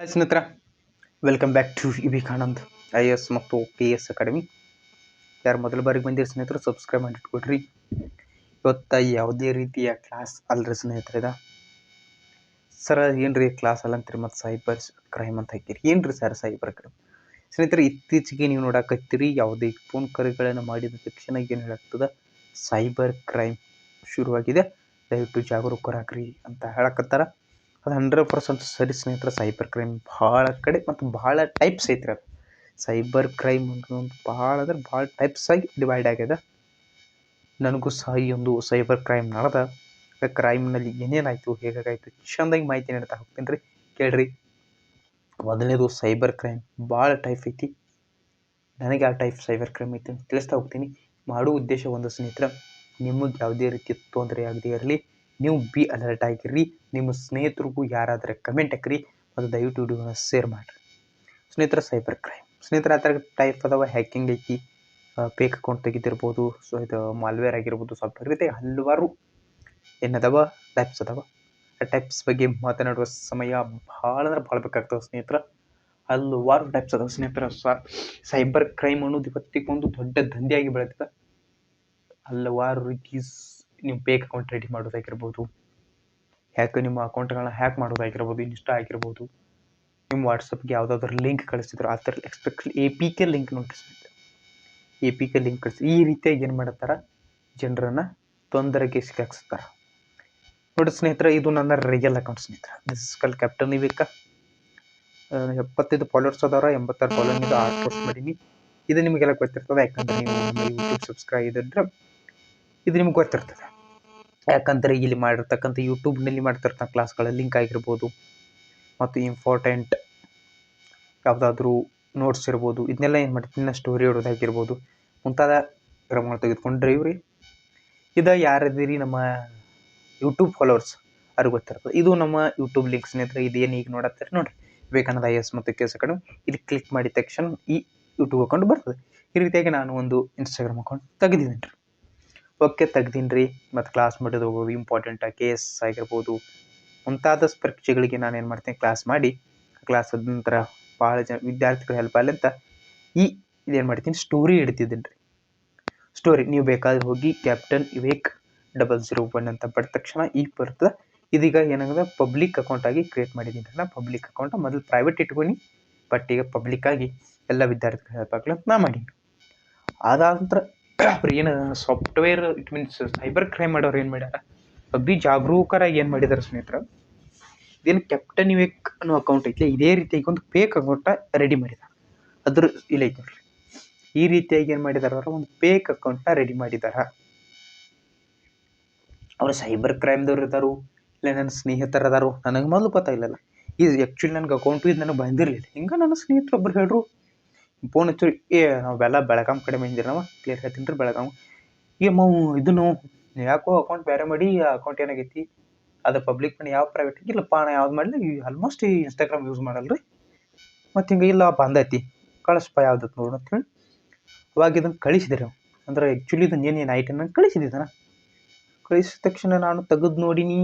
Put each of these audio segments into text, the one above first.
Hi ಸ್ನೇಹಿತರ. Welcome back to ಇಬಿ Anand I S ಮತ್ತು ಪಿ ಎಸ್ ಅಕಾಡೆಮಿ ಯಾರು ಮೊದಲ ಬಾರಿಗೆ ಬಂದಿರೋ ಸ್ನೇಹಿತರು ಸಬ್ಸ್ಕ್ರೈಬ್ ಮಾಡಿ ಇಟ್ಕೊಡ್ರಿ ಇವತ್ತು ಯಾವುದೇ ರೀತಿಯ ಕ್ಲಾಸ್ ಅಲ್ರಿ ಸ್ನೇಹಿತರಿದ ಸರ್ ಏನ್ರಿ ಕ್ಲಾಸ್ ಅಲ್ಲ ಅಂತೀರಿ ಮತ್ತು ಸೈಬರ್ ಕ್ರೈಮ್ ಅಂತ ಹಾಕಿರಿ. ಏನ್ರಿ ಸರ್ ಸೈಬರ್ ಕ್ರೈಮ್ ಸ್ನೇಹಿತರೆ, ಇತ್ತೀಚೆಗೆ ನೀವು ನೋಡಕತ್ತೀರಿ, ಯಾವುದೇ ಫೋನ್ ಕರೆಗಳನ್ನು ಮಾಡಿದ ತಕ್ಷಣ ಏನು ಹೇಳಾಗ್ತದೆ? ಸೈಬರ್ ಕ್ರೈಮ್ ಶುರುವಾಗಿದೆ. ದಯವಿಟ್ಟು ಜಾಗರೂಕರಾಗ್ರಿ ಅಂತ ಹೇಳಕತ್ತಾರ. ಅದು ಹಂಡ್ರೆಡ್ ಪರ್ಸೆಂಟ್ ಸರಿ ಸ್ನೇಹಿತರೆ ಸೈಬರ್ ಕ್ರೈಮ್ ಭಾಳ ಕಡೆ ಮತ್ತು ಭಾಳ ಟೈಪ್ಸ್ ಐತ್ರಿ ಅದು. ಸೈಬರ್ ಕ್ರೈಮ್ ಒಂದು ಭಾಳ ಅಂದ್ರೆ ಭಾಳ ಟೈಪ್ಸ್ ಆಗಿ ಡಿವೈಡ್ ಆಗ್ಯದ. ನನಗೂ ಸಹ ಈ ಒಂದು ಸೈಬರ್ ಕ್ರೈಮ್ ನಡೆದ. ಕ್ರೈಮ್ನಲ್ಲಿ ಏನೇನಾಯಿತು ಹೇಗಾಯಿತು ಚಂದಾಗಿ ಮಾಹಿತಿ ನೀಡ್ತಾ ಹೋಗ್ತೀನಿ ರೀ. ಕೇಳ್ರಿ. ಮೊದಲನೇದು ಸೈಬರ್ ಕ್ರೈಮ್ ಭಾಳ ಟೈಪ್ ಐತಿ. ನನಗೆ ಆ ಟೈಪ್ ಸೈಬರ್ ಕ್ರೈಮ್ ಐತಿ ಅಂತ ತಿಳಿಸ್ತಾ ಹೋಗ್ತೀನಿ. ಮಾಡೋ ಉದ್ದೇಶ ಒಂದು ಸ್ನೇಹಿತರ, ನಿಮಗೆ ಯಾವುದೇ ರೀತಿ ತೊಂದರೆ ಆಗದೇ ಇರಲಿ. ನೀವು ಬಿ ಅಲರ್ಟ್ ಆಗಿರ್ರಿ ನಿಮ್ಮ ಸ್ನೇಹಿತರಿಗೂ ಯಾರಾದರೆ ಕಮೆಂಟ್ ಹಾಕ್ರಿ. ಮತ್ತು ದಯವಿಟ್ಟು ವಿಡಿಯೋನ ಶೇರ್ ಮಾಡಿರಿ. ಸ್ನೇಹಿತರ ಸೈಬರ್ ಕ್ರೈಮ್ ಸ್ನೇಹಿತರ, ಆ ಥರ ಟೈಪ್ ಅದಾವ ಹ್ಯಾಕಿಂಗ್ ಐತಿ. ಫೇಕ್ ಅಕೌಂಟ್ ತೆಗಿತಿರ್ಬೋದು. ಸೊ ಇದು ಮಾಲ್ವೇರ್ ಆಗಿರ್ಬೋದು. ಸಾಫ್ಟ್ವೇರ್ ರೀತಿ ಹಲವಾರು ಏನದವ ಟೈಪ್ಸ್ ಅದಾವ. ಆ ಟೈಪ್ಸ್ ಬಗ್ಗೆ ಮಾತನಾಡುವ ಸಮಯ ಭಾಳ ಅಂದ್ರೆ ಭಾಳ ಬೇಕಾಗ್ತದೆ ಸ್ನೇಹಿತರ. ಹಲವಾರು ಟೈಪ್ಸ್ ಅದಾವ ಸ್ನೇಹಿತರ. ಸೈಬರ್ ಕ್ರೈಮ್ ಅನ್ನೋದು ಇವತ್ತಿಗೊಂದು ದೊಡ್ಡ ದಂಧೆಯಾಗಿ ಬೆಳೆದಿದೆ ಹಲವಾರು ರೀತಿ ನೀವು ಬೇಕ್ ಅಕೌಂಟ್ ರೆಡಿ ಮಾಡೋದಾಗಿರ್ಬೋದು ಹ್ಯಾಕ್ ನಿಮ್ಮ ಅಕೌಂಟ್ಗಳನ್ನ ಹ್ಯಾಕ್ ಮಾಡೋದಾಗಿರ್ಬೋದು, ಇನ್ಸ್ಟಾ ಆಗಿರ್ಬೋದು, ನಿಮ್ಮ ವಾಟ್ಸಪ್ಗೆ ಯಾವುದಾದ್ರು ಲಿಂಕ್ ಕಳಿಸಿದ್ರು ಆ ಥರ exactly A P K link ನೋಟಿಸ್ಬೇಕು A P K link ಕಳಿಸಿ, ಈ ರೀತಿಯಾಗಿ ಏನು ಮಾಡ್ತಾರೆ ಜನರನ್ನು ತೊಂದರೆಗೆ ಸಿಕ್ಕಾಕ್ಸ್ತಾರೆ. ನೋಡಿ ಸ್ನೇಹಿತರೆ, ಇದು ನನ್ನ ರಿಯಲ್ ಅಕೌಂಟ್ ಸ್ನೇಹಿತರೆ. ದಿಸ್ ಇಸ್ ಕಲ್ ಕ್ಯಾಪ್ಟನ್ ಇವಿಕ ಎಪ್ಪತ್ತೈದು ಫಾಲೋವರ್ಸ್ ಅದಾರ, ಎಂಬತ್ತಾರು ಫಾಲೋರ್ ಇದು ಆರ್ಟ್ ಪೋಸ್ಟ್ ಮಾಡೀನಿ. ಇದು ನಿಮಗೆಲ್ಲ ಗೊತ್ತಿರ್ತದೆ, ಯಾಕಂದ್ರೆ ನೀವು ಯೂಟ್ಯೂಬ್ ಸಬ್ಸ್ಕ್ರೈಬ್ ಇದ್ರೆ ಇದು ನಿಮ್ಗೆ ಗೊತ್ತಿರ್ತದೆ. ಯಾಕಂದರೆ ಇಲ್ಲಿ ಮಾಡಿರ್ತಕ್ಕಂಥ ಯೂಟ್ಯೂಬ್ನಲ್ಲಿ ಮಾಡ್ತಿರ್ತಕ್ಕಂಥ ಕ್ಲಾಸ್ಗಳ ಲಿಂಕ್ ಆಗಿರ್ಬೋದು, ಮತ್ತು ಇಂಪಾರ್ಟೆಂಟ್ ಯಾವುದಾದ್ರೂ ನೋಟ್ಸ್ ಇರ್ಬೋದು, ಇದನ್ನೆಲ್ಲ ಏನು ಮಾಡ್ತೀನಿ ಸ್ಟೋರಿ ಹೊಡೋದಾಗಿರ್ಬೋದು ಮುಂತಾದ ಕ್ರಮಗಳು ತೆಗೆದುಕೊಂಡ್ರೆ ಇವ್ರಿ, ಇದು ಯಾರಿದ್ದೀರಿ ನಮ್ಮ ಯೂಟ್ಯೂಬ್ ಫಾಲೋವರ್ಸ್ ಅವ್ರಿಗೆ ಗೊತ್ತಿರ್ತದೆ. ಇದು ನಮ್ಮ ಯೂಟ್ಯೂಬ್ ಲಿಂಕ್ ಸ್ನೇಹಿತರೆ ಇದೇನು ಈಗ ನೋಡತ್ತಾರೆ ನೋಡಿರಿ. ವಿವೇಕಾನಂದ ಐ ಎಸ್ ಮತ್ತು ಕೆ ಎಸ್ ಅಕಾಡೆಮಿ ಇಲ್ಲಿ ಕ್ಲಿಕ್ ಮಾಡಿದ ತಕ್ಷಣ ಈ ಯೂಟ್ಯೂಬ್ ಅಕೌಂಟ್ ಬರ್ತದೆ. ಈ ರೀತಿಯಾಗಿ ನಾನು ಒಂದು ಇನ್ಸ್ಟಾಗ್ರಾಮ್ ಅಕೌಂಟ್ ತೆಗೆದಿದ್ದೀನಿ. ಓಕೆ ತೆಗ್ದೀನಿ ರೀ ಮತ್ತು ಕ್ಲಾಸ್ ಮಾಡೋದು ಹೋಗೋದು ಇಂಪಾರ್ಟೆಂಟ್ ಕೆ ಎಸ್ ಆಗಿರ್ಬೋದು. ಮುಂತಾದ ಪರೀಕ್ಷೆಗಳಿಗೆ ನಾನು ಏನು ಮಾಡ್ತೀನಿ ಕ್ಲಾಸ್ ಮಾಡಿ ಕ್ಲಾಸ್ ಆದ ನಂತರ ಭಾಳ ಜನ ವಿದ್ಯಾರ್ಥಿಗಳು ಹೆಲ್ಪ್ ಆಗಲಿ ಅಂತ ಈ ಇದೇನು ಮಾಡ್ತೀನಿ ಸ್ಟೋರಿ ಇಡ್ತಿದ್ದೀನಿ ರೀ ಸ್ಟೋರಿ ನೀವು ಬೇಕಾದ್ರೆ ಹೋಗಿ captain Vivek double zero one ಅಂತ ಬಡ ತಕ್ಷಣ ಈಗ ಬರ್ತದೆ. ಇದೀಗ ಏನಾಗಿದೆ ಪಬ್ಲಿಕ್ ಅಕೌಂಟ್ ಆಗಿ ಕ್ರಿಯೇಟ್ ಮಾಡಿದ್ದೀನಿ ರೀ ಪಬ್ಲಿಕ್ ಅಕೌಂಟ್ ಮೊದಲು ಪ್ರೈವೇಟ್ ಇಟ್ಕೊಂಡು ಬಟ್ ಈಗ ಪಬ್ಲಿಕ್ ಆಗಿ ಎಲ್ಲ ವಿದ್ಯಾರ್ಥಿಗಳು ಹೆಲ್ಪ್ ಆಗಲಿ ಅಂತ ನಾ ಮಾಡೀನಿ. ಅದಾದ ನಂತರ ಅವ್ರು ಏನು software it means cyber crime ಮಾಡೋರು ಏನು ಮಾಡ್ಯಾರ? ಅಗ್ದಿ ಜಾಗರೂಕರಾಗಿ ಏನು ಮಾಡಿದಾರೆ ಸ್ನೇಹಿತರ? ಇದೇನು ಕ್ಯಾಪ್ಟನ್ ವಿವೇಕ್ ಅನ್ನೋ ಅಕೌಂಟ್ ಐತಿ ಇದೇ ರೀತಿಯಾಗಿ ಒಂದು ಫೇಕ್ ಅಕೌಂಟ ರೆಡಿ ಮಾಡಿದ್ದಾರೆ ಅದ್ರ ಇಲ್ಲ ಐತಿ ನೋಡ್ರಿ. ಈ ರೀತಿಯಾಗಿ ಏನು ಮಾಡಿದಾರ ಒಂದು ಫೇಕ್ ಅಕೌಂಟ್ನ ರೆಡಿ ಮಾಡಿದಾರ. ಅವ್ರು ಸೈಬರ್ ಕ್ರೈಮ್ದವ್ರು ಇದ್ದಾರು ಇಲ್ಲ ನನ್ನ ಸ್ನೇಹಿತರು ಅದಾರು, ನನಗೆ ಮೊದಲು ಗೊತ್ತಾಗಿಲ್ಲಲ್ಲ ಇದು ಆ್ಯಕ್ಚುಲಿ ನನಗೆ ಅಕೌಂಟು ಇದು ನನಗೆ ಬಂದಿರಲಿಲ್ಲ. ಹಿಂಗೆ ನನ್ನ ಸ್ನೇಹಿತರು ಒಬ್ರು ಹೇಳ್ರು ಫೋನ್ ಹಚ್ಚಿರಿ ಏ ನಾವೆಲ್ಲ ಬೆಳಗಾಮ್ ಕಡೆ ಬಂದಿರಿ ನಾವು ಕ್ಲಿಯರ್ ಹೇಳ್ತೀನಿ ರೀ ಬೆಳಗಾಂ. ಏ ಮಾವು ಇದನ್ನು ಯಾಕೋ ಅಕೌಂಟ್ ಬೇರೆ ಮಾಡಿ ಅಕೌಂಟ್ ಏನಾಗೈತಿ? ಅದು ಪಬ್ಲಿಕ್ ಮಾಡಿ ಯಾವ ಪ್ರೈವೇಟ್ ಇಲ್ಲಪ್ಪ ನಾ ಯಾವ್ದು ಮಾಡಲಿ ಆಲ್ಮೋಸ್ಟ್ ಈ ಇನ್ಸ್ಟಾಗ್ರಾಮ್ ಯೂಸ್ ಮಾಡಲ್ಲ ರೀ ಮತ್ತು ಹಿಂಗೆ ಇಲ್ಲ ಬಂದೈತಿ ಕಳಿಸ್ಪ ಯಾವ್ದು ನೋಡು ಅಂತ ಹೇಳಿ. ಅವಾಗ ಇದನ್ನು ಕಳಿಸಿದ್ರಿ ಅಂದ್ರೆ ಆ್ಯಕ್ಚುಲಿ ಇದನ್ನು ಏನೇನು ಐಟಮ್ ಕಳಿಸಿದ್ದಾನ ಕಳಿಸಿದ ತಕ್ಷಣ ನಾನು ತೆಗೆದು ನೋಡಿನಿ.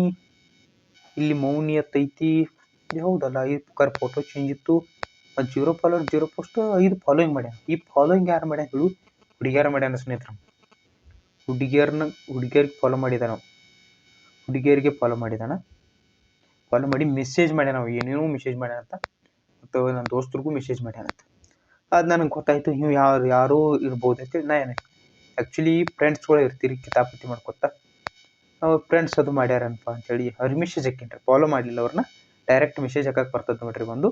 ಇಲ್ಲಿ ಮೌನಿ ಅತ್ತೈತಿ ಹೌದಲ್ಲ ಈ ಪುಕಾರ್ ಫೋಟೋ ಚೇಂಜ್ ಇತ್ತು. ಜೀರೋ ಫಾಲೋವರ್ ಜೀರೋ ಪೋಸ್ಟ್ ಐದು ಫಾಲೋಯಿಂಗ್ ಮಾಡ್ಯಾನ. ಈ ಫಾಲೋಯಿಂಗ್ ಯಾರು ಮಾಡ್ಯಾನ ಹೇಳು? ಹುಡುಗಿಯರ ಮಾಡ್ಯಾನ ಸ್ನೇಹಿತರು. ಹುಡುಗಿಯರನ್ನ ಹುಡುಗಿಯರಿಗೆ ಫಾಲೋ ಮಾಡಿದಾನ ಹುಡುಗಿಯರಿಗೆ ಫಾಲೋ ಮಾಡಿದಾನ. ಫಾಲೋ ಮಾಡಿ ಮೆಸೇಜ್ ಮಾಡ್ಯಾನ ಏನೇನೋ ಮೆಸೇಜ್ ಮಾಡ್ಯಾನ ಅಂತ. ಮತ್ತು ನನ್ನ ದೋಸ್ತರಿಗೂ ಮೆಸೇಜ್ ಮಾಡ್ಯಾನ ಅಂತ. ಅದು ನನಗೆ ಗೊತ್ತಾಯಿತು. ನೀವು ಯಾರು, ಯಾರೋ ಇರ್ಬೋದು ಅಂತೇಳಿ ನಾ ಏನು ಆ್ಯಕ್ಚುಲಿ ಫ್ರೆಂಡ್ಸ್ಗಳು ಇರ್ತೀರಿ ಕಿತಾಪತಿ ಮಾಡ್ಕೊತ. ನಾವು ಫ್ರೆಂಡ್ಸ್ ಅದು ಮಾಡ್ಯಾರನಪ್ಪ ಅಂತೇಳಿ ಅವ್ರಿಗೆ ಮೆಸೇಜ್ ಹಾಕಿನ್ರಿ ಫಾಲೋ ಮಾಡಲಿಲ್ಲ ಅವ್ರನ್ನ ಡೈರೆಕ್ಟ್ ಮೆಸೇಜ್ ಹಾಕಕ್ಕೆ ಬರ್ತದೆ ನೋಡ್ರಿ ಒಂದು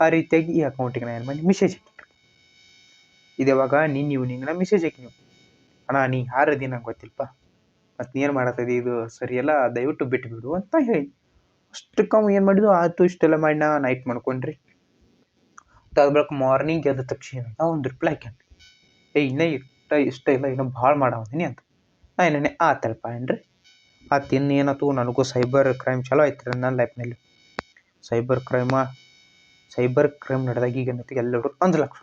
ಆ ರೀತಿಯಾಗಿ ಈ ಅಕೌಂಟಿಗೆ ನಾನು ಏನು ಮಾಡಿ ಮೆಸೇಜ್ ಹಾಕಿನ್ರಿ ಇದು ಯಾವಾಗ? ನಿನ್ನ ಇವ್ನಿಂಗ್ ನಾ ಮೆಸೇಜ್ ನೀವು ಅಣ್ಣ, ನೀ ಯಾರದಿ ನಂಗೆ ಗೊತ್ತಿಲ್ಲಪ್ಪ ಮತ್ತು ನೀನು ಮಾಡತ್ತದಿ ಇದು ಸರಿಯಲ್ಲ, ದಯವಿಟ್ಟು ಬಿಟ್ಬಿಡು ಅಂತ ಹೇಳಿ. ಅಷ್ಟು ಕಮ್ ಏನು ಮಾಡಿದ್ವು? ಆಯಿತು, ಇಷ್ಟೆಲ್ಲ ಮಾಡಿ ನಾ ನೈಟ್ ಮಾಡ್ಕೊಂಡ್ರಿ. ಬಳಿಕ ಮಾರ್ನಿಂಗ್ ಎದ್ದ ತಕ್ಷಣ ಒಂದು ರಿಪ್ಲೈ ಹಾಕ್ಯಾನ್ರಿ. ಏ ಇನ್ನೇ ಇಷ್ಟ ಇಷ್ಟ ಇಲ್ಲ, ಇನ್ನೂ ಭಾಳ ಮಾಡವದೀನಿ ಅಂತ. ನಾ ಏನೇ ಆತಲ್ಪ ಏನ್ರಿ? ಆತ ಇನ್ನೇನಾಯ್ತು ನನಗೂ ಸೈಬರ್ ಕ್ರೈಮ್ ಚಲೋ ಆಯ್ತು ನನ್ನ ಲೈಫ್ನಲ್ಲಿ ಸೈಬರ್ ಕ್ರೈಮ ಸೈಬರ್ ಕ್ರೈಮ್ ನಡೆದಾಗ ಈಗ ಏನೈತಿ ಎಲ್ಲರೂ ಅಂಜ್ಲಕ್ಕೆ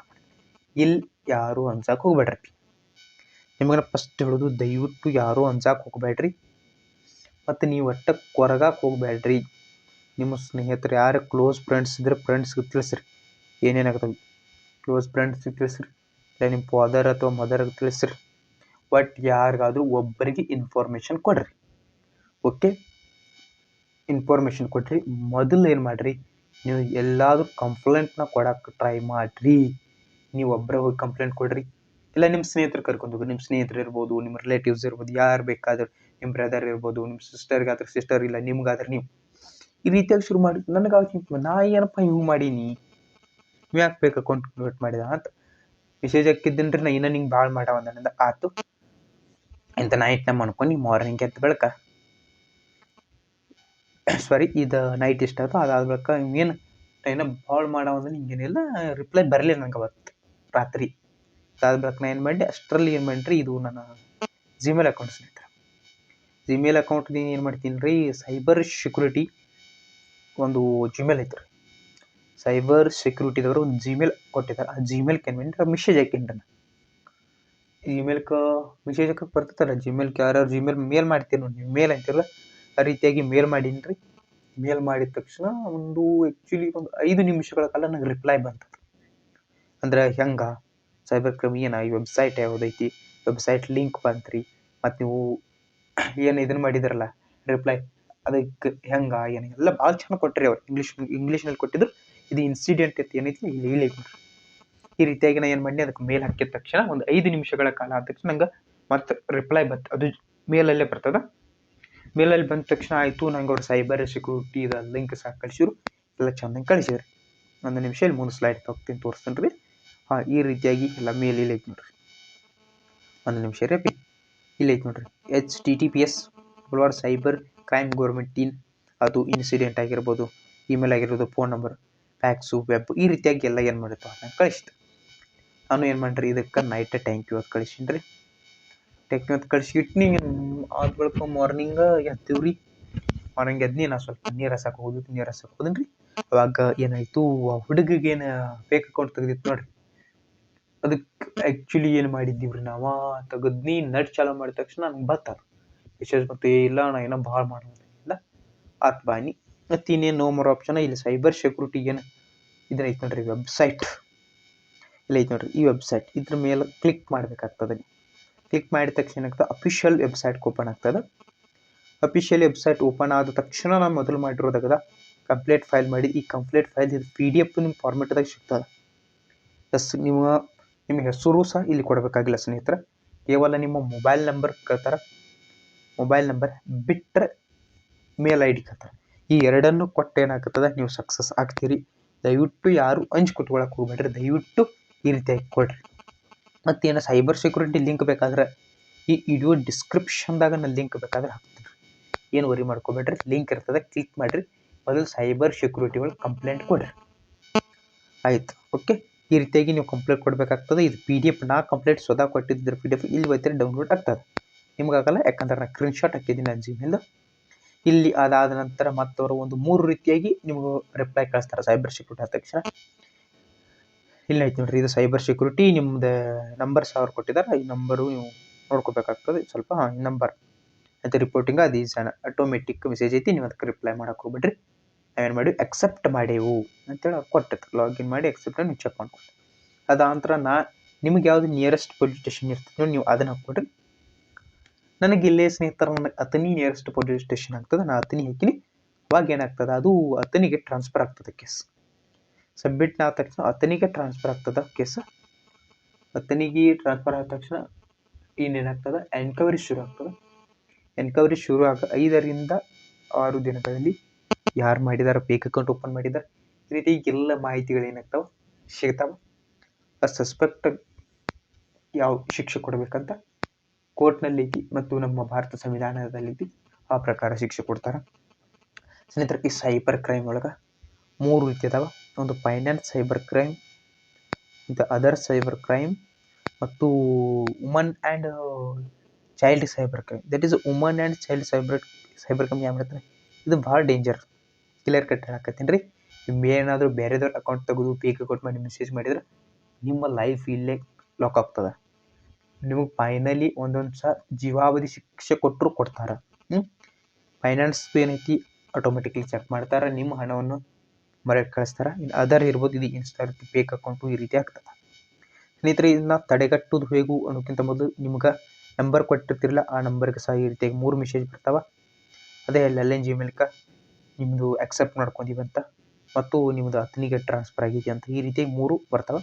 ಇಲ್ಲಿ ಯಾರೂ ಅನ್ಸಕ್ಕೆ ಹೋಗ್ಬೇಡ್ರಿ. ನಿಮಗೆ ಫಸ್ಟ್ ಹೇಳೋದು ದಯವಿಟ್ಟು ಯಾರೂ ಅನ್ಸಕ್ಕೆ ಹೋಗ್ಬೇಡ್ರಿ. ಮತ್ತು ನೀವು ಒಟ್ಟು ಕೊರಗಕ್ಕೆ ಹೋಗ್ಬೇಡ್ರಿ. ನಿಮ್ಮ ಸ್ನೇಹಿತರು ಯಾರು ಕ್ಲೋಸ್ ಫ್ರೆಂಡ್ಸ್ ಇದ್ರೆ ಫ್ರೆಂಡ್ಸ್ಗೆ ತಿಳಿಸ್ರಿ. ಏನೇನಾಗ್ತವೆ? ಕ್ಲೋಸ್ ಫ್ರೆಂಡ್ಸ್ಗೆ ತಿಳಿಸ್ರಿ. ಇಲ್ಲ ನಿಮ್ಮ ಫಾದರ್ ಅಥವಾ ಮದರ್ಗೆ ತಿಳಿಸ್ರಿ. ಬಟ್ ಯಾರಿಗಾದ್ರೂ ಒಬ್ಬರಿಗೆ ಇನ್ಫಾರ್ಮೇಷನ್ ಕೊಡ್ರಿ. ಓಕೆ ಇನ್ಫಾರ್ಮೇಷನ್ ಕೊಡ್ರಿ ಮೊದಲು ಏನು ಮಾಡಿರಿ? ನೀವು ಎಲ್ಲಾದರೂ ಕಂಪ್ಲೇಂಟ್ನ ಕೊಡಕ್ಕೆ ಟ್ರೈ ಮಾಡಿರಿ. ನೀವು ಒಬ್ಬರೇ ಹೋಗಿ ಕಂಪ್ಲೇಂಟ್ ಕೊಡ್ರಿ. ಇಲ್ಲ ನಿಮ್ಮ ಸ್ನೇಹಿತರು ಕರ್ಕೊಂಡು ಹೋಗಿ ನಿಮ್ಮ ಸ್ನೇಹಿತರು ಇರ್ಬೋದು ನಿಮ್ಮ ರಿಲೇಟಿವ್ಸ್ ಇರ್ಬೋದು, ಯಾರು ಬೇಕಾದರೂ ನಿಮ್ಮ ಬ್ರದರ್ ಇರ್ಬೋದು ನಿಮ್ಮ ಸಿಸ್ಟರ್ಗಾದ್ರೆ ಸಿಸ್ಟರ್ ಇಲ್ಲ, ನಿಮ್ಗಾದ್ರೆ ನೀವು ಈ ರೀತಿಯಾಗಿ ಶುರು ಮಾಡಿ ನನಗೆ ಅವಾಗ ನಾ ಏನಪ್ಪ ಇವು ಮಾಡೀನಿ? ಯಾಕೆ ಬೇಕು ಅಕೌಂಟ್ ಕ್ರಿಯೇಟ್ ಮಾಡಿದ ಅಂತ ಮೆಸೇಜ್ ಹಾಕಿದ್ದೇನ್ರಿ ನಾ ಇನ್ನೂ ನಿಂಗೆ ಭಾಳ ಮಾಡವ ಆತು. ನೈಟ್ ನಮ್ಮ ಅನ್ಕೊಂಡು ಮಾರ್ನಿಂಗ್ ಎದ್ದು ಬೆಳಕ ಸಾರಿ ಇದು ನೈಟ್ ಇಷ್ಟ ಆಯ್ತು ಅದಾದ ಬಳಿಕ ಏನು ಏನೋ ಭಾಳ ಮಾಡವ ಅಂದ್ರೆ ಹಿಂಗೇನಿಲ್ಲ ರಿಪ್ಲೈ ಬರಲಿಲ್ಲ ನಂಗೆ ಅವತ್ತು ರಾತ್ರಿ. ಅದಾದ ಬಳಿಕ ನಾ ಏನು ಮಾಡಿ ಅಷ್ಟರಲ್ಲಿ ಏನು ಮಾಡಿರಿ ಇದು ನನ್ನ ಜಿಮೇಲ್ ಅಕೌಂಟ್ ಸ್ನೇಹಿತರೆ. ಜಿಮೇಲ್ ಅಕೌಂಟ್ ಏನು ಮಾಡ್ತೀನಿ ರೀ ಸೈಬರ್ ಸೆಕ್ಯೂರಿಟಿ ಒಂದು ಜಿಮೇಲ್ ಐತೆ ರೀ ಸೈಬರ್ ಸೆಕ್ಯೂರಿಟಿದವರು ಒಂದು ಜಿಮೇಲ್ ಕೊಟ್ಟಿದ್ದಾರೆ ಆ ಜಿಮೇಲ್ಗೆ ಏನು ಮಾಡಿ ಮೆಸೇಜ್ ಹಾಕೀನಿ ನಾನು. ಮೆಸೇಜ್ ಹಾಕಕ್ಕೆ ಬರ್ತದಲ್ಲ ಜಿಮೇಲ್ಗೆ ಯಾರ್ಯಾರು ಜಿಮೇಲ್ ಮೇಲ್ ಮಾಡ್ತೀರಿ ನೋಡಿ ಮೇಲ್ ಅಂತಿರಲ್ಲ ರೀತಿಯಾಗಿ ಮೇಲ್ ಮಾಡೀನಿ ರೀ ಮೇಲ್ ಮಾಡಿದ ತಕ್ಷಣ ಒಂದು ಆ್ಯಕ್ಚುಲಿ ಒಂದು ಐದು ನಿಮಿಷಗಳ ಕಾಲ ನಂಗೆ ರಿಪ್ಲೈ ಬಂತು ಅಂದ್ರೆ ಹೆಂಗೆ? ಸೈಬರ್ ಕ್ರೈಮ್ ಏನು? ಈ ವೆಬ್ಸೈಟ್ ಯಾವುದೈತಿ? ವೆಬ್ಸೈಟ್ ಲಿಂಕ್ ಬಂತು ರೀ ಮತ್ತು ನೀವು ಏನು ಇದನ್ನು ಮಾಡಿದ್ರಲ್ಲ? ರಿಪ್ಲೈ ಅದಕ್ಕೆ ಹೆಂಗೆ? ಏನು? ಎಲ್ಲ ಭಾಳ ಚೆನ್ನಾಗಿ ಕೊಟ್ಟ್ರಿ ಅವ್ರು. ಇಂಗ್ಲೀಷ್ ಇಂಗ್ಲೀಷ್ನಲ್ಲಿ ಕೊಟ್ಟಿದ್ರು. ಇದು ಇನ್ಸಿಡೆಂಟ್ ಐತಿ ಏನೈತಿ? ಇಲ್ಲಿ ಹೇಳಿ ಈ ರೀತಿಯಾಗಿ ನಾನು ಏನು ಮಾಡಿ ಅದಕ್ಕೆ ಮೇಲ್ ಹಾಕಿದ ತಕ್ಷಣ ಒಂದು ಐದು ನಿಮಿಷಗಳ ಕಾಲ ಆದ ತಕ್ಷಣ ನಂಗೆ ಮತ್ತೆ ರಿಪ್ಲೈ ಬಂತು. ಅದು ಮೇಲಲ್ಲೇ ಬರ್ತದ. ಮೇಲಲ್ಲಿ ಬಂದ ತಕ್ಷಣ ಆಯಿತು. ನಂಗೆ ಅವ್ರು ಸೈಬರ್ ಸೆಕ್ಯೂರಿಟಿ ಇದು ಲಿಂಕ್ ಸಹ ಕಳಿಸಿರು ಎಲ್ಲ ಚೆಂದಂಗೆ ಕಳಿಸಿದ್ರಿ. ಒಂದು ನಿಮಿಷ ಇಲ್ಲಿ ಮೂರು ಸ್ಲೈಡ್ ಹೋಗ್ತೀನಿ ತೋರಿಸ್ತೀನಿ ರೀ. ಹಾಂ, ಈ ರೀತಿಯಾಗಿ ಎಲ್ಲ ಮೇಲ್ ಇಲ್ಲಿ ಐತೆ ನೋಡ್ರಿ. ಒಂದು ನಿಮಿಷ ರೀ ಪಿ ಇಲ್ಲಿ ಐತೆ ನೋಡ್ರಿ. H T T P S ಹಲವಾರು ಸೈಬರ್ ಕ್ರೈಮ್ ಗೌರ್ಮೆಂಟ್ ಟೀನ್ ಅದು ಇನ್ಸಿಡೆಂಟ್ ಆಗಿರ್ಬೋದು ಇಮೇಲ್ ಆಗಿರ್ಬೋದು ಫೋನ್ ನಂಬರ್ ಫ್ಯಾಕ್ಸು ವೆಬ್ ಈ ರೀತಿಯಾಗಿ ಎಲ್ಲ ಏನು ಮಾಡಿತ್ತು ಅದನ್ನು ಕಳಿಸ್ತು ನಾನು ಏನು ಮಾಡ್ರಿ ಇದಕ್ಕೆ ನೈಟ್ ಟ್ಯಾಂಕ್ ಯು ಅಂತ ಕಳಿಸ್ತೀನಿ ರೀ. ಟ್ಯಾಂಕ್ ಕಳ್ಸಿ ಕಳಿಸಿಟ್ನಿ ಆದ ಬಳಿಕ ಮಾರ್ನಿಂಗ ರೀ ಮಾರ್ನಿಂಗ್ ಎದ್ನಿ ನಾ ಸ್ವಲ್ಪ ನೀರು ಹಸಕ್ಕೆ ಹೋಗಿದ್ದು ನೀರು ಹಸಕ್ಕೆ ಹೋದನ್ ರೀ ಅವಾಗ ಏನಾಯಿತು, ಆ ಹುಡುಗಿಗೆ ಏನು ಫೇಕ್ ಅಕೌಂಟ್ ತೆಗ್ದಿತ್ತು ನೋಡ್ರಿ. ಅದಕ್ಕೆ ಆ್ಯಕ್ಚುಲಿ ಏನು ಮಾಡಿದ್ದೀವಿ ರೀ ನಾವು ತೆಗದ್ನಿ ನಟ್ ಚಾಲೂ ಮಾಡಿದ ತಕ್ಷಣ ನಂಗೆ ಬತ್ತ ಅದು. ವಿಶೇಷ ಏ ಇಲ್ಲ ನಾ ಏನೋ ಭಾಳ ಮಾಡೋದಿಲ್ಲ ಆತ್ ಬಾನಿ ಮತ್ತು ಇನ್ನೇನು ನೋ ಆಪ್ಷನ್ ಇಲ್ಲಿ. ಸೈಬರ್ ಸೆಕ್ಯೂರಿಟಿ ಏನು ಇದನ್ನ ಐತೆ ನೋಡ್ರಿ ವೆಬ್ಸೈಟ್ ಇಲ್ಲ ಐತೆ ನೋಡ್ರಿ, ಈ ವೆಬ್ಸೈಟ್ ಇದ್ರ ಮೇಲೆ ಕ್ಲಿಕ್ ಮಾಡಬೇಕಾಗ್ತದೆ. ಕ್ಲಿಕ್ ಮಾಡಿದ ತಕ್ಷಣ ಏನಾಗ್ತದೆ? ಅಫಿಷಿಯಲ್ ವೆಬ್ಸೈಟ್ ಓಪನ್ ಆಗ್ತದೆ. ಅಫಿಷಿಯಲ್ ವೆಬ್ಸೈಟ್ ಓಪನ್ ಆದ ತಕ್ಷಣ ನಾನು ಮೊದಲು ಮಾಡಿರೋದಾಗದ ಕಂಪ್ಲೇಂಟ್ ಫೈಲ್ ಮಾಡಿ. ಈ ಕಂಪ್ಲೇಂಟ್ ಫೈಲ್ ಇದು ಪಿ ಡಿ ಎಫ್ ನಿಮ್ಮ ಫಾರ್ಮೆಟ್ದಾಗ ಸಿಗ್ತದೆ. ಎಸ್ ನಿಮ್ಮ ನಿಮ್ಮ ಹೆಸರು ಸಹ ಇಲ್ಲಿ ಕೊಡಬೇಕಾಗಿಲ್ಲ ಸ್ನೇಹಿತರೆ. ಕೇವಲ ನಿಮ್ಮ ಮೊಬೈಲ್ ನಂಬರ್ ಕೇಳ್ತಾರೆ. ಮೊಬೈಲ್ ನಂಬರ್ ಬಿಟ್ಟರೆ ಮೇಲ್ ಐ ಡಿ ಕೇಳ್ತಾರೆ. ಈ ಎರಡನ್ನು ಕೊಟ್ಟು ಏನಾಗ್ತದೆ? ನೀವು ಸಕ್ಸಸ್ ಆಗ್ತೀರಿ. ದಯವಿಟ್ಟು ಯಾರು ಅಂಜ್ ಕುಟ್ಕೊಳಕ್ಕೆ ಹೋಗ್ಬೇಡ್ರಿ ದಯವಿಟ್ಟು ಈ ರೀತಿಯಾಗಿ ಕೊಡ್ರಿ. ಮತ್ತೇನು ಸೈಬರ್ ಸೆಕ್ಯೂರಿಟಿ ಲಿಂಕ್ ಬೇಕಾದ್ರೆ ಈ ವಿಡಿಯೋ ಡಿಸ್ಕ್ರಿಪ್ಷನ್ದಾಗ ನಾನು ಲಿಂಕ್ ಬೇಕಾದ್ರೆ ಹಾಕ್ತೀನಿ ಏನು ವರಿ ಮಾಡ್ಕೋಬೇಡ್ರಿ ಲಿಂಕ್ ಇರ್ತದೆ ಕ್ಲಿಕ್ ಮಾಡಿರಿ. ಮೊದಲು ಸೈಬರ್ ಸೆಕ್ಯೂರಿಟಿ ಒಳಗೆ ಕಂಪ್ಲೇಂಟ್ ಕೊಡಿರಿ. ಆಯ್ತು ಓಕೆ ಈ ರೀತಿಯಾಗಿ ನೀವು ಕಂಪ್ಲೇಂಟ್ ಕೊಡಬೇಕಾಗ್ತದೆ. ಇದು ಪಿ ಡಿ ಎಫ್ ನಾ ಕಂಪ್ಲೇಂಟ್ ಸ್ವತಃ ಕೊಟ್ಟಿದ್ದರೆ ಪಿ ಡಿ ಎಫ್ ಇಲ್ಲಿ ಹೋಯ್ತಾರೆ ಡೌನ್ಲೋಡ್ ಆಗ್ತದೆ. ನಿಮ್ಗಾಗಲ್ಲ ಯಾಕಂದ್ರೆ ನಾನು ಸ್ಕ್ರೀನ್ಶಾಟ್ ಹಾಕಿದ್ದೀನಿ ನನ್ನ ಜಿಮೇಲ್ ಇಲ್ಲಿ ಅದಾದ ನಂತರ ಮತ್ತವರು ಒಂದು ಮೂರು ರೀತಿಯಾಗಿ ನಿಮಗೂ ರಿಪ್ಲೈ ಕಳಿಸ್ತಾರೆ ಸೈಬರ್ ಸೆಕ್ಯೂರಿಟಿ ಆದ ತಕ್ಷಣ ಇಲ್ಲಿ ಐತೆ ನೋಡ್ರಿ, ಇದು ಸೈಬರ್ ಸೆಕ್ಯೂರಿಟಿ ನಿಮ್ದು ನಂಬರ್ ಸಾವಿರ ಕೊಟ್ಟಿದ್ದಾರೆ ಈ ನಂಬರು ನೀವು ನೋಡ್ಕೋಬೇಕಾಗ್ತದೆ, ಸ್ವಲ್ಪ ಈ ನಂಬರ್ ಮತ್ತು ರಿಪೋರ್ಟಿಂಗ್ ಅದು ಈಸ್ ಆಟೋಮೆಟಿಕ್ ಮೆಸೇಜ್ ಐತಿ, ನೀವು ಅದಕ್ಕೆ ರಿಪ್ಲೈ ಮಾಡಕ್ಕೆ ಹೋಗ್ಬೇಡ್ರಿ. ನಾವೇನು ಮಾಡಿ ಅಕ್ಸೆಪ್ಟ್ ಮಾಡೇವು ಅಂತೇಳಿ ಅವ್ರು ಲಾಗಿನ್ ಮಾಡಿ ಅಕ್ಸೆಪ್ಟ್ ನೀವು ಚೆಕ್ ಮಾಡ್ಕೊಂಡು ಅದಾಂತರ ನಾ, ನಿಮ್ಗೆ ಯಾವುದು ನಿಯರೆಸ್ಟ್ ಪೊಲೀಸ್ ಸ್ಟೇಷನ್ ಇರ್ತದೆ ನೋಡಿ, ನೀವು ಅದನ್ನು ಹಾಕ್ಕೊಡ್ರಿ. ನನಗೆ ಇಲ್ಲೇ ಸ್ನೇಹಿತರ ನನಗೆ ಅತನಿ ನಿಯರೆಸ್ಟ್ ಪೊಲೀಸ್ ಸ್ಟೇಷನ್ ಆಗ್ತದೆ, ನಾ ಅತನಿ ಹಾಕಿನಿ, ಅವಾಗ ಏನಾಗ್ತದೆ, ಅದು ಅತನಿಗೆ ಟ್ರಾನ್ಸ್ಫರ್ ಆಗ್ತದೆ ಕೇಸ್ ಸಬ್ಮಿಟ್ ಆದ ತಕ್ಷಣ ಅತನಿಗೆ ಟ್ರಾನ್ಸ್ಫರ್ ಆಗ್ತದೆ ಕೇಸ್ ಅತನಿಗೆ ಟ್ರಾನ್ಸ್ಫರ್ ಆದ ತಕ್ಷಣ ಇನ್ನೇನಾಗ್ತದೆ ಎನ್ಕವರಿ ಶುರು ಆಗ್ತದೆ. ಎನ್ಕವರಿ ಶುರು ಆಗ ಐದರಿಂದ ಆರು ದಿನಗಳಲ್ಲಿ ಯಾರು ಮಾಡಿದಾರ ಫೇಕ್ ಅಕೌಂಟ್ ಓಪನ್ ಮಾಡಿದ್ದಾರೆ ಈ ರೀತಿ ಎಲ್ಲ ಮಾಹಿತಿಗಳು ಏನಾಗ್ತಾವೆ? ಸಿಗ್ತಾವೆ. ಆ ಸಸ್ಪೆಕ್ಟ್ ಯಾವ ಶಿಕ್ಷೆ ಕೊಡಬೇಕಂತ ಕೋರ್ಟ್ನಲ್ಲಿ ಮತ್ತು ನಮ್ಮ ಭಾರತ ಸಂವಿಧಾನದಲ್ಲಿ ಆ ಪ್ರಕಾರ ಶಿಕ್ಷೆ ಕೊಡ್ತಾರೆ. ಸ್ನೇಹಿತರ, ಈ ಸೈಬರ್ ಕ್ರೈಮ್ ಒಳಗೆ ಮೂರು ರೀತಿ ಅದಾವ. ಒಂದು finance cyber crime, the other cyber crime ಮತ್ತು woman and child cyber crime. That is woman and child cyber cyber crime ಯಾವ ಮಾಡ್ತಾರೆ ಇದು ಭಾಳ ಡೇಂಜರ್ ಕ್ಲಿಯರ್ ಕಟ್ ಹೇಳಕತ್ತೀನಿ ರೀ. ಏನಾದರೂ ಬೇರೆದವ್ರ ಅಕೌಂಟ್ ತೆಗೆದು ಪೇಕ್ ಅಕೌಂಟ್ ಮಾಡಿ ಮೆಸೇಜ್ ಮಾಡಿದ್ರೆ ನಿಮ್ಮ ಲೈಫ್ ಇಲ್ಲೇ ಲಾಕ್ ಆಗ್ತದೆ. ನಿಮಗೆ ಫೈನಲಿ ಒಂದೊಂದು ಸಹ ಜೀವಾವಧಿ ಶಿಕ್ಷೆ ಕೊಟ್ಟರು ಕೊಡ್ತಾರೆ. ಫೈನಾನ್ಸ್ ಏನೈತಿ? ಆಟೋಮೆಟಿಕ್ಲಿ ಚೆಕ್ ಮಾಡ್ತಾರೆ. ನಿಮ್ಮ ಹಣವನ್ನು ಮರೆಗೆ ಕಳಿಸ್ತಾರೆ. ಇನ್ನು ಅದರ್ ಇರ್ಬೋದು, ಇದು ಇನ್ಸ್ಟಾ ಫೇಕ್ ಅಕೌಂಟು ಈ ರೀತಿ ಆಗ್ತದೆ. ಸ್ನೇಹಿತರೆ, ಇದನ್ನ ತಡೆಗಟ್ಟೋದು ಹೇಗೂ ಅನ್ನೋಕ್ಕಿಂತ ಮೊದಲು ನಿಮ್ಗೆ ನಂಬರ್ ಕೊಟ್ಟಿರ್ತಿರಲ್ಲ, ಆ ನಂಬರ್ಗೆ ಸಹ ಈ ರೀತಿಯಾಗಿ ಮೂರು ಮೆಸೇಜ್ ಬರ್ತಾವೆ. ಅದೇ ಲಲ್ಲೆನ್ ಜಿಮೇಲ್ಗೆ ನಿಮ್ಮದು ಅಕ್ಸೆಪ್ಟ್ ಮಾಡ್ಕೊಂಡಿವಂತ ಮತ್ತು ನಿಮ್ಮದು ಅತನಿಗೆ ಟ್ರಾನ್ಸ್ಫರ್ ಆಗಿದೆ ಅಂತ ಈ ರೀತಿಯಾಗಿ ಮೂರು ಬರ್ತಾವೆ.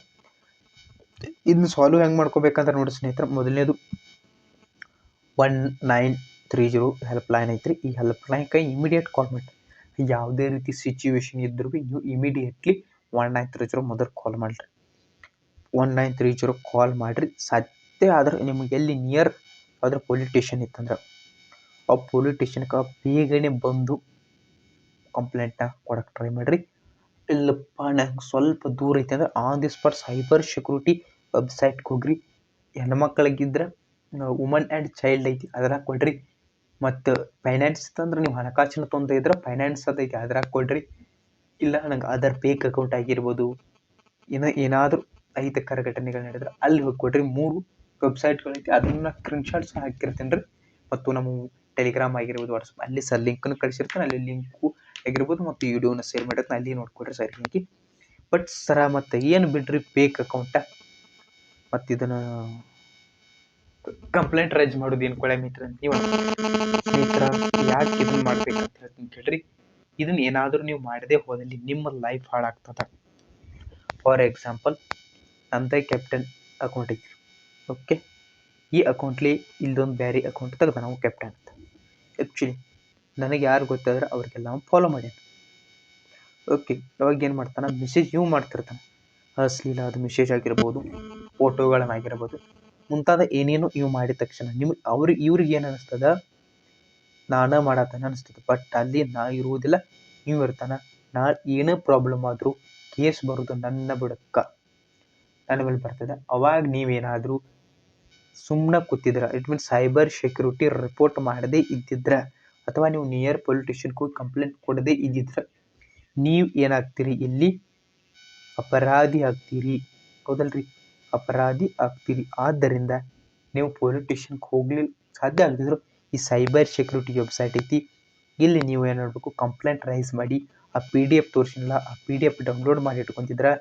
ಇದನ್ನ ಸಾಲ್ವ್ ಹೆಂಗೆ ಮಾಡ್ಕೋಬೇಕಂತ ನೋಡಿ ಸ್ನೇಹಿತರೆ, ಮೊದಲನೇದು one nine three zero help line ಐತ್ರಿ. ಈ ಹೆಲ್ಪ್ ಕೈ ಇಮಿಡಿಯೇಟ್ ಕಾಲ್ ಮಾಡಿ. ಯಾವುದೇ ರೀತಿ ಸಿಚುವೇಶನ್ ಇದ್ರೂ ನೀವು immediately one nine three zero ಮೊದಲು ಕಾಲ್ ಮಾಡಿರಿ. One nine three zero call ಮಾಡಿರಿ. ಸಾಧ್ಯ ಆದ್ರೆ ನಿಮಗೆ ಎಲ್ಲಿ ನಿಯರ್ ಯಾವ್ದಾರು ಪೊಲೀಸ್ ಇತ್ತಂದ್ರೆ, ಆ ಪೊಲೀಸ್ ಬೇಗನೆ ಬಂದು ಕಂಪ್ಲೇಂಟ್ನ ಕೊಡಕ್ಕೆ ಟ್ರೈ ಮಾಡಿರಿ. ಇಲ್ಲಪ್ಪ, ನಂಗೆ ಸ್ವಲ್ಪ ದೂರ ಐತೆ ಅಂದರೆ on the spot cyber security ವೆಬ್ಸೈಟ್ಗೆ ಹೋಗ್ರಿ. ಹೆಣ್ಮಕ್ಳಿಗಿದ್ರೆ ವುಮನ್ ಆ್ಯಂಡ್ ಚೈಲ್ಡ್ ಐತಿ, ಅದ್ರಾಗ ಕೊಡ್ರಿ. ಮತ್ತು ಫೈನಾನ್ಸ್ ಇತ್ತಂದ್ರೆ ನೀವು ಹಣಕಾಸಿನ ತೊಂದರೆ ಇದ್ರೆ ಫೈನಾನ್ಸ್ ಅದೈತಿ ಅದ್ರಾಗ ಕೊಡ್ರಿ. ಇಲ್ಲ ನಂಗೆ ಅದರ್ ಫೇಕ್ ಅಕೌಂಟ್ ಆಗಿರ್ಬೋದು. ಏನ, ಏನಾದರೂ ಅಹಿತಕರ ಘಟನೆಗಳು ನಡೆದ್ರೆ ಅಲ್ಲಿ ಹೋಗಿ ಕೊಡ್ರಿ. ಮೂರು ವೆಬ್ಸೈಟ್ಗಳೈತಿ ಅದನ್ನು ಸ್ಕ್ರೀನ್ಶಾಟ್ಸ್ ಹಾಕಿರ್ತೀನಿ ರೀ ಮತ್ತು ನಮ್ಮ ಟೆಲಿಗ್ರಾಮ್ ಆಗಿರ್ಬೋದು ವಾಟ್ಸಪ್ ಅಲ್ಲಿ ಸರ್ ಲಿಂಕನ್ನು ಕಳಿಸಿರ್ತೀನಿ. ಅಲ್ಲಿ ಲಿಂಕು ಆಗಿರ್ಬೋದು, ಮತ್ತು ವಿಡಿಯೋನ ಶೇರ್ ಮಾಡಿರ್ತೀನಿ. ಅಲ್ಲಿ ನೋಡ್ಕೊಡ್ರಿ ಸರ್ ಹಿಂಗೆ ಬಟ್ ಸರ ಮತ್ತು ಏನು ಬಿಡ್ರಿ ಫೇಕ್ ಅಕೌಂಟ ಮತ್ತು ಇದನ್ನು ಕಂಪ್ಲೇಂಟ್ ರೈಸ್ ಮಾಡೋದು ಏನು ಕೊಳೆ ಮಿತ್ರ ನೀವು ಮಿತ್ರ, ಯಾಕೆ ಇದನ್ನು ಮಾಡ್ಬೇಕಂತ ಹೇಳ್ತೀನಿ ಕೇಳ್ರಿ. ಇದನ್ನ ಏನಾದರೂ ನೀವು ಮಾಡದೆ ಹೋದಲ್ಲಿ ನಿಮ್ಮ ಲೈಫ್ ಹಾಳಾಗ್ತದೆ. ಫಾರ್ ಎಕ್ಸಾಂಪಲ್ ನಮ್ಮದೇ ಕ್ಯಾಪ್ಟನ್ ಅಕೌಂಟ್ ಇತ್ತು ಓಕೆ ಈ ಅಕೌಂಟ್ಲಿ ಇಲ್ಲದೊಂದು ಬೇರೆ ಅಕೌಂಟ್ ತೆಗೆದ ನಾವು ಕ್ಯಾಪ್ಟನ್ ಅಂತ. ಆ್ಯಕ್ಚುಲಿ ನನಗೆ ಯಾರು ಗೊತ್ತಾದ್ರೆ ಅವ್ರಿಗೆಲ್ಲ ಫಾಲೋ ಮಾಡ್ಯಾನ. ಓಕೆ ಅವಾಗ ಏನು ಮಾಡ್ತಾನೆ? ಮೆಸೇಜ್ ಇವು ಮಾಡ್ತಿರ್ತಾನೆ. ಅಶ್ಲೀಲಾದ ಮೆಸೇಜ್ ಆಗಿರ್ಬೋದು ಫೋಟೋಗಳನ್ನಾಗಿರ್ಬೋದು ಮುಂತಾದ ಏನೇನು ಇವು ಮಾಡಿದ ತಕ್ಷಣ ನಿಮ್ಗೆ ಅವ್ರಿಗೆ ಇವ್ರಿಗೆ ಏನು ಅನಿಸ್ತದ? ನಾನೇ ಮಾಡತ್ತಾನ ಅನಿಸ್ತದೆ ಬಟ್ ಅಲ್ಲಿ ನಾ ಇರುವುದಿಲ್ಲ, ನೀವು ಇರ್ತಾನೆ. ನಾ ಏನೇ ಪ್ರಾಬ್ಲಮ್ ಆದರೂ ಕೇಸ್ ಬರೋದು ನನ್ನ ಬುಡಕ್ಕ. ನನ್ನ ಮೇಲೆ ಬರ್ತದೆ. ಅವಾಗ ನೀವೇನಾದರೂ ಸುಮ್ಮನೆ ಕೂತಿದ್ರೆ it means cyber security report ಮಾಡದೇ ಇದ್ದಿದ್ರೆ, ಅಥವಾ ನೀವು ನಿಯರ್ ಪೊಲಿಟಿಷಿಯನ್ಗೆ ಹೋಗಿ ಕಂಪ್ಲೇಂಟ್ ಕೊಡದೇ ಇದ್ದಿದ್ರೆ, ನೀವು ಏನಾಗ್ತೀರಿ? ಇಲ್ಲಿ ಅಪರಾಧಿ ಆಗ್ತೀರಿ? ಹೌದಲ್ರಿ? ಅಪರಾಧಿ ಆಗ್ತೀರಿ. ಆದ್ದರಿಂದ ನೀವು ಪೊಲೀಸ್ ಸ್ಟೇಷನ್ಗೆ ಹೋಗ್ಲಿಲ್ಲ ಸಾಧ್ಯ ಆಗದಿದ್ರು ಈ ಸೈಬರ್ ಸೆಕ್ಯೂರಿಟಿ ವೆಬ್ಸೈಟ್ ಐತಿ. ಇಲ್ಲಿ ನೀವು ಏನು ಮಾಡಬೇಕು? ಕಂಪ್ಲೇಂಟ್ ರೈಸ್ ಮಾಡಿ, ಆ ಪಿ ಡಿ ಎಫ್ ತೋರಿಸಿಲ್ಲ ಆ ಪಿ ಡಿ ಎಫ್ ಡೌನ್ಲೋಡ್ ಮಾಡಿ ಇಟ್ಕೊಂತಿದ್ರೆ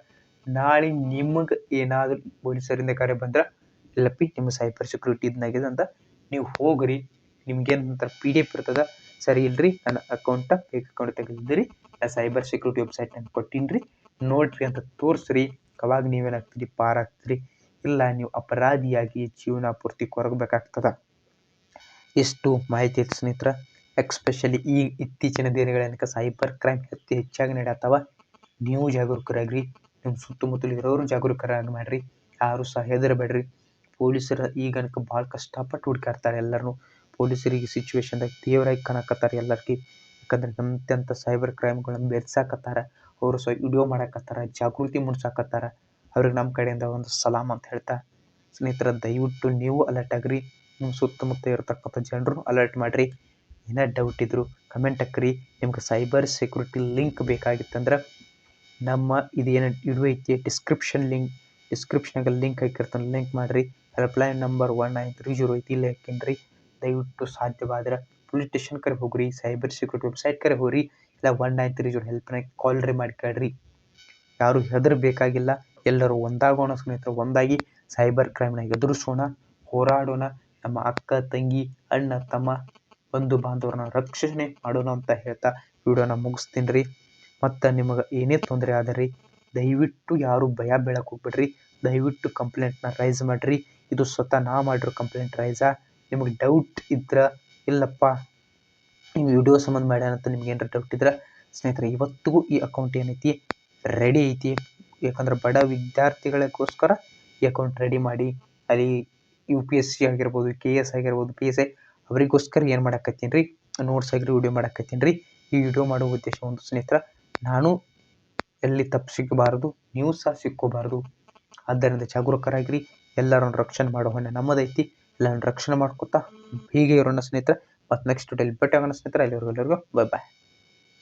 ನಾಳೆ ನಿಮಗೆ ಏನಾದರೂ ಪೊಲೀಸರಿಂದ ಕರೆ ಬಂದ್ರೆ ಇಲ್ಲಪ್ಪಿ ನಿಮ್ಮ ಸೈಬರ್ ಸೆಕ್ಯೂರಿಟಿ ಇದನ್ನಾಗಿದೆ ಅಂತ ನೀವು ಹೋಗ್ರಿ. ನಿಮ್ಗೇನು ಅಂತ ಪಿ ಡಿ ಎಫ್ ಇರ್ತದೆ, ಸರಿ ಇಲ್ರಿ, ನನ್ನ ಅಕೌಂಟ ಫೇಕ್ ಅಕೌಂಟ್ ತೆಗೆದಿದ್ದೀರಿ ನಾ ಸೈಬರ್ ಸೆಕ್ಯೂರಿಟಿ ವೆಬ್ಸೈಟ್ ನಾನು ಕೊಟ್ಟೀನಿ ರೀ ನೋಡ್ರಿ ಅಂತ ತೋರಿಸ್ರಿ. ಅವಾಗ ನೀವೇನಾಗ್ತೀರಿ? ಪಾರಾಗ್ತೀರಿ? ಇಲ್ಲ, ನೀವು ಅಪರಾಧಿಯಾಗಿ ಜೀವನ ಪೂರ್ತಿ ಕೊರಗಬೇಕಾಗ್ತದೆ? ಎಷ್ಟು ಮಾಹಿತಿ ಐತೆ ಸ್ನೇಹಿತರ. ಎಕ್ಸ್ಪೆಷಲಿ ಈ ಇತ್ತೀಚಿನ ದಿನಗಳೇನಕ್ಕೆ ಸೈಬರ್ ಕ್ರೈಮ್ ಅತಿ ಹೆಚ್ಚಾಗಿ ನಡೆಯತ್ತವ? ನೀವು ಜಾಗರೂಕರಾಗ್ರಿ. ನಿಮ್ಮ ಸುತ್ತಮುತ್ತಲು ಇರೋರು ಜಾಗರೂಕರಾಗಿ ಮಾಡ್ರಿ. ಯಾರು ಸಹ ಹೆದರಬೇಡ್ರಿ. ಪೊಲೀಸರು ಈಗನಕ ಭಾಳ ಕಷ್ಟಪಟ್ಟು ಹುಡುಕಾಡ್ತಾರೆ ಎಲ್ಲರೂ ಪೊಲೀಸರಿಗೆ ಸಿಚುವೇಶನ್ದಾಗ ತೀವ್ರವಾಗಿ ಕಾಣಕತ್ತಾರೆ ಎಲ್ಲರಿಗೆ. ಯಾಕಂದ್ರೆ ಎಂತೆಂಥ ಸೈಬರ್ ಕ್ರೈಮ್ಗಳನ್ನು ಬೆರ್ಸಾಕತ್ತಾರ. ಅವರು ಸ್ವ ವಿಡಿಯೋ ಮಾಡಕತ್ತಾರ, ಜಾಗೃತಿ ಮೂಡ್ಸಾಕತ್ತಾರ, ಅವ್ರಿಗೆ ನಮ್ಮ ಕಡೆಯಿಂದ ಒಂದು ಸಲಾಮ್ ಅಂತ ಹೇಳ್ತಾ, ಸ್ನೇಹಿತರ, ದಯವಿಟ್ಟು ನೀವು ಅಲರ್ಟ್ ಆಗ್ರಿ. ನಿಮ್ಮ ಸುತ್ತಮುತ್ತ ಇರತಕ್ಕಂಥ ಜನರು ಅಲರ್ಟ್ ಮಾಡಿರಿ. ಏನೇ ಡೌಟ್ ಇದ್ರು ಕಮೆಂಟ್ ಹಾಕ್ರಿ. ನಿಮ್ಗೆ ಸೈಬರ್ ಸೆಕ್ಯೂರಿಟಿ ಲಿಂಕ್ ಬೇಕಾಗಿತ್ತಂದ್ರೆ ನಮ್ಮ ಇದೇನು ಇಡು ಐತಿ ಡಿಸ್ಕ್ರಿಪ್ಷನ್ ಲಿಂಕ್ ಡಿಸ್ಕ್ರಿಪ್ಷನಾಗ ಲಿಂಕ್ ಹಾಕಿರ್ತಾನೆ ಲಿಂಕ್ ಮಾಡಿರಿ. Helpline number one nine three zero ಐತಿ, ಇಲ್ಲಿ ಹಾಕಿನ್ರಿ ದಯವಿಟ್ಟು ಸಾಧ್ಯವಾದ್ರೆ ಪೊಲೀಸ್ ಸ್ಟೇಷನ್ ಕರೆ ಹೋಗ್ರಿ ಸೈಬರ್ ಸೆಕ್ಯೂರಿಟಿ ವೆಬ್ಸೈಟ್ ಕರೆ ಹೋಗ್ರಿ. ಇಲ್ಲ ಒನ್ ನೈನ್ ತ್ರೀ ಜೀರೋ ಹೆಲ್ಪ್ನಾಗ ಕಾಲ್ ರೀ ಮಾಡ್ಕೊಳ್ರಿ ಯಾರು ಹೆದರಬೇಕಾಗಿಲ್ಲ ಎಲ್ಲರೂ ಒಂದಾಗೋಣ ಸ್ನೇಹಿತರು, ಒಂದಾಗಿ ಸೈಬರ್ ಕ್ರೈಮ್ನ ಎದುರಿಸೋಣ, ಹೋರಾಡೋಣ, ನಮ್ಮ ಅಕ್ಕ, ತಂಗಿ, ಅಣ್ಣ, ತಮ್ಮ, ಬಂಧು ಬಾಂಧವರನ್ನ ರಕ್ಷಣೆ ಮಾಡೋಣ ಅಂತ ಹೇಳ್ತಾ ವಿಡಿಯೋನ ಮುಗಿಸ್ತೀನಿ ರೀ. ಮತ್ತು ನಿಮಗೆ ಏನೇ ತೊಂದರೆ ಆದರೆ ದಯವಿಟ್ಟು ಯಾರು ಭಯ ಬೀಳಕ್ಕೆ ಹೋಗ್ಬಿಡ್ರಿ. ದಯವಿಟ್ಟು ಕಂಪ್ಲೇಂಟ್ನ ರೈಸ್ ಮಾಡಿರಿ. ಇದು ಸ್ವತಃ ನಾ ಮಾಡಿರೋ ಕಂಪ್ಲೇಂಟ್ ರೈಸಾ ನಿಮಗೆ ಡೌಟ್ ಇದ್ರೆ ಇಲ್ಲಪ್ಪ ನೀವು ವಿಡಿಯೋ ಸಂಬಂಧ ಮಾಡ್ಯಾನ ಅಂತ ನಿಮ್ಗೆ ಏನಾರ ಡೌಟ್ ಇದ್ರೆ ಸ್ನೇಹಿತರೆ, ಇವತ್ತಿಗೂ ಈ ಅಕೌಂಟ್ ಏನೈತಿ? ರೆಡಿ ಐತಿ. ಯಾಕಂದ್ರೆ ಬಡ ವಿದ್ಯಾರ್ಥಿಗಳಿಗೋಸ್ಕರ ಈ ಅಕೌಂಟ್ ರೆಡಿ ಮಾಡಿ, ಅಲ್ಲಿ ಯು ಪಿ ಎಸ್ ಸಿ ಆಗಿರ್ಬೋದು ಕೆ ಎಸ್ ಆಗಿರ್ಬೋದು ಪಿ ಎಸ್ ಐ ಅವರಿಗೋಸ್ಕರ ಏನು ಮಾಡಾಕತ್ತೀನಿ ರೀ ನೋಟ್ಸ್ ಆಗಿರಿ ವಿಡಿಯೋ ಮಾಡಾಕತ್ತೀನಿ ರೀ ಈ ವಿಡಿಯೋ ಮಾಡೋ ಉದ್ದೇಶ ಒಂದು ಸ್ನೇಹಿತರ, ನಾನು ಎಲ್ಲಿ ತಪ್ಪು ಸಿಕ್ಕಬಾರ್ದು ನೀವು ಸಹ ಸಿಕ್ಕೋಬಾರ್ದು. ಆದ್ದರಿಂದ ಜಾಗರೂಕರಾಗಿರಿ. ಎಲ್ಲರನ್ನು ರಕ್ಷಣೆ ಮಾಡೋ ಹೊಣೆ ನಮ್ಮದೈತಿ. ಎಲ್ಲರನ್ನು ರಕ್ಷಣೆ ಮಾಡ್ಕೊತಾ, ಹೀಗೆ ಇರೋಣ ಸ್ನೇಹಿತರೆ. ಮತ್ತು ನೆಕ್ಸ್ಟ್ ಡೇಲಿ ಭೇಟಿ ಆಗೋಣ ಸ್ನೇಹಿತರೆ ಅಲ್ಲಿವರೆಗೂ ಎಲ್ಲರಿಗೂ ಬಾಯ್ ಬಾಯ್